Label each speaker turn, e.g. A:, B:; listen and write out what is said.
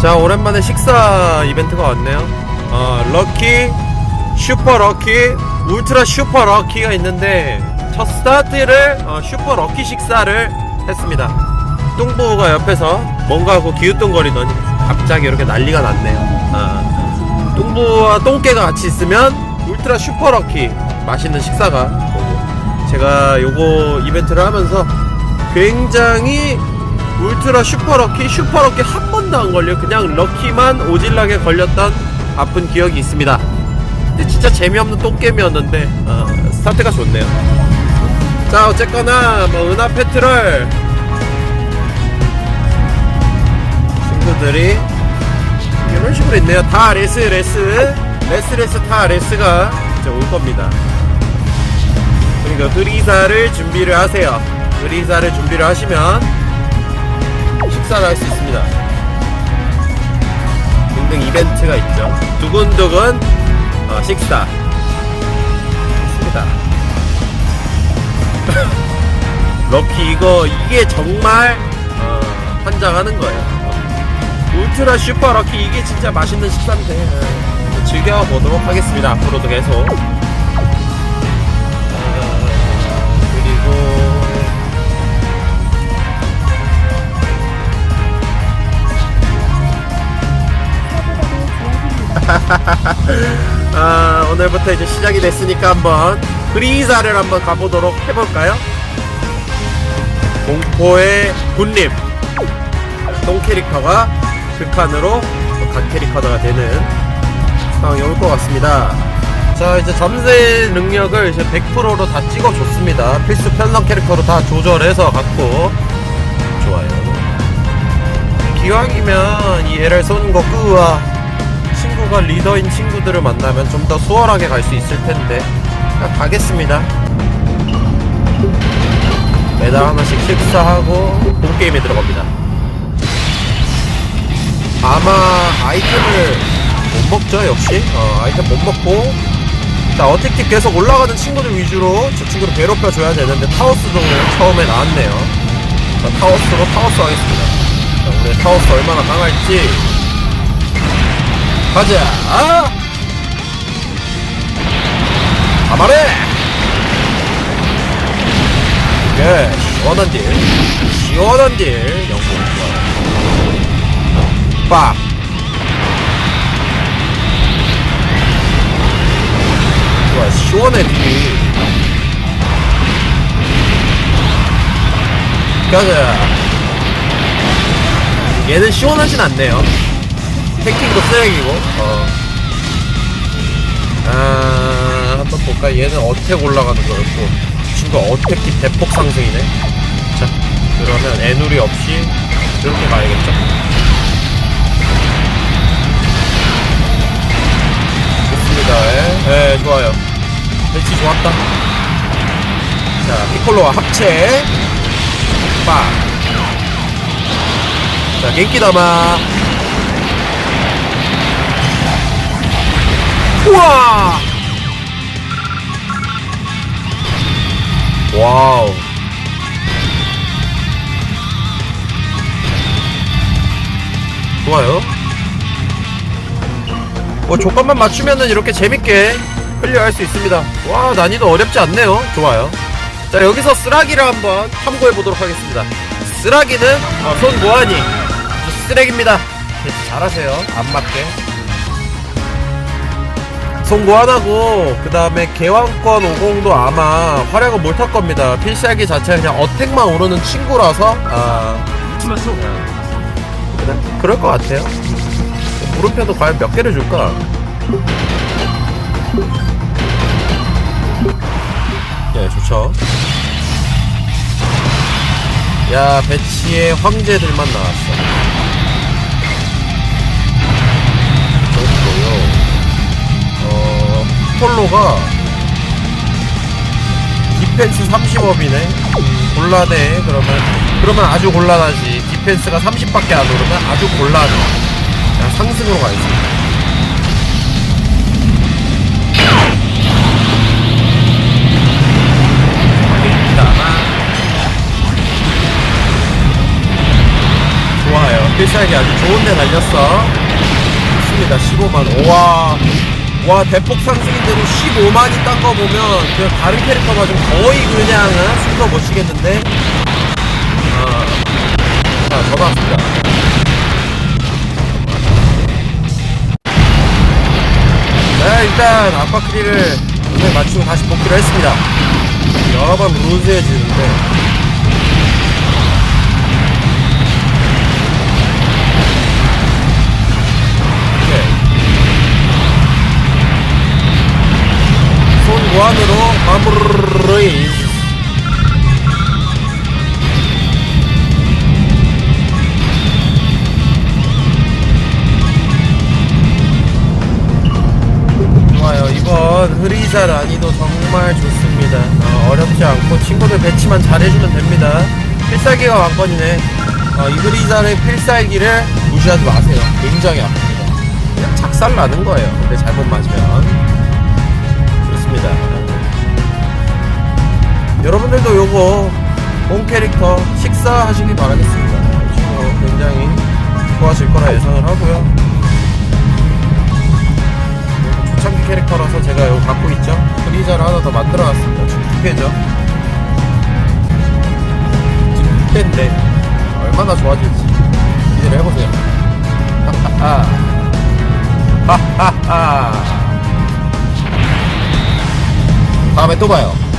A: 자 오랜만에 식사 이벤트가 왔네요. 어 럭키 슈퍼 럭키 울트라 슈퍼 럭키가 있는데 첫 스타트를 어, 슈퍼 럭키 식사를 했습니다. 뚱보가 옆에서 뭔가 하고 기웃뚱거리더니 갑자기 이렇게 난리가 났네요. 어, 뚱보와 똥개가 같이 있으면 울트라 슈퍼 럭키 맛있는 식사가 오고. 제가 요거 이벤트를 하면서 굉장히 울트라 슈퍼 럭키 슈퍼 럭키 한번 도 안 걸려 그냥 럭키만 오질나게 걸렸던 아픈 기억이 있습니다. 근데 진짜 재미없는 똥게임이었는데 어, 스타트가 좋네요. 자 어쨌거나 뭐 은하 페트롤. 친구들이 이런 식으로 있네요. 다 레스 레스. 레스 레스 다 레스가 이제 올 겁니다. 그러니까 흐리사를 준비를 하세요. 흐리사를 준비를 하시면 식사를 할 수 있습니다. 등등 이벤트가 있죠. 두근두근 어, 식사 있습니다. 럭키 이거 이게 정말 어, 환장하는 거예요. 울트라 슈퍼 럭키 이게 진짜 맛있는 식사인데 어, 즐겨보도록 하겠습니다. 앞으로도 계속. 아, 오늘부터 이제 시작이 됐으니까 한번 그리사를 한번 가보도록 해볼까요? 공포의 군림 똥 캐릭터가 극한으로 각 캐릭터가 되는 상황이 올 것 같습니다. 자 이제 점세 능력을 이제 100%로 다 찍어줬습니다. 필수 편성 캐릭터로 다 조절해서 갖고 좋아요. 기왕이면 이 LR 손고쿠와 친구가 리더인 친구들을 만나면 좀 더 수월하게 갈 수 있을 텐데 그냥 가겠습니다. 매달 하나씩 식사하고 본 게임에 들어갑니다. 아마 아이템을 못 먹죠 역시 어, 아이템 못 먹고 자 어택틱 계속 올라가는 친구들 위주로 저 친구를 괴롭혀 줘야 되는데 타워스도 처음에 나왔네요. 자 타워스로 타워스 하겠습니다. 자, 우리 타워스 얼마나 강할지 가자! 가만해! 예, 시원한 딜. 시원한 딜. 영국 좋아요. 빡! 좋아, 시원해, 딜이. 가자! 얘는 시원하진 않네요. 해킹도 쓰레기고. 어. 아 한번 볼까? 얘는 어택 올라가는 거였고. 친구 어택기 대폭 상승이네. 자 그러면 애누리 없이 이렇게 가야겠죠? 좋습니다. 예, 예 좋아요. 배치 좋았다. 자 피콜로와 합체. 빡자 갱기다마 우와! 와우. 좋아요. 뭐 조건만 맞추면은 이렇게 재밌게 클리어할 수 있습니다. 와 난이도 어렵지 않네요. 좋아요. 자 여기서 쓰라기를 한번 탐구해 보도록 하겠습니다. 쓰라기는 어, 손 모하니 쓰레기입니다. 잘하세요. 안 맞게. 송고하나고. 그 다음에 개왕권 50도 아마 활약은 못할 겁니다. 필살기 자체가 그냥 어택만 오르는 친구라서 아. 그래, 그럴 것 같아요. 물음표도 과연 몇 개를 줄까? 네 좋죠. 야 배치의 황제들만 나왔어 폴로가 디펜스 30업이네. 음, 곤란해. 그러면 그러면 아주 곤란하지. 디펜스가 30밖에 안 오르면 아주 곤란해. 자, 상승으로 가겠습니다. 좋아요. 필살기 아주 좋은데 달렸어. 좋습니다. 15만. 와, 와 대폭 상승인데도 15만이 딴 거 보면 그 다른 캐릭터가 좀 거의 그냥 어? 순서 못 치겠는데. 아, 자 전화 왔습니다. 네, 일단 아쿠아크리를 오늘 맞추고 다시 복귀를 했습니다. 여러 번 루즈해지는데. 3으로 마무리. 좋아요. 이번 흐리자 난이도 정말 좋습니다. 어, 어렵지 않고 친구들 배치만 잘해주면 됩니다. 필살기가 왕건이네. 어, 이 흐리자의 필살기를 무시하지 마세요. 굉장히 아픕니다. 그냥 작살 나는 거예요. 근데 잘못 맞으면. 좋습니다. 여러분들도 요거 본 캐릭터 식사하시기 바라겠습니다. 이 친구 굉장히 좋아질 거라 예상을 하고요. 초창기 캐릭터라서 제가 이거 갖고 있죠. 프리자를 하나 더 만들어놨습니다. 지금 2패죠. 지금 2패인데 얼마나 좋아질지 기대를 해보세요. 하하하. 하하하. 다음에 또 봐요.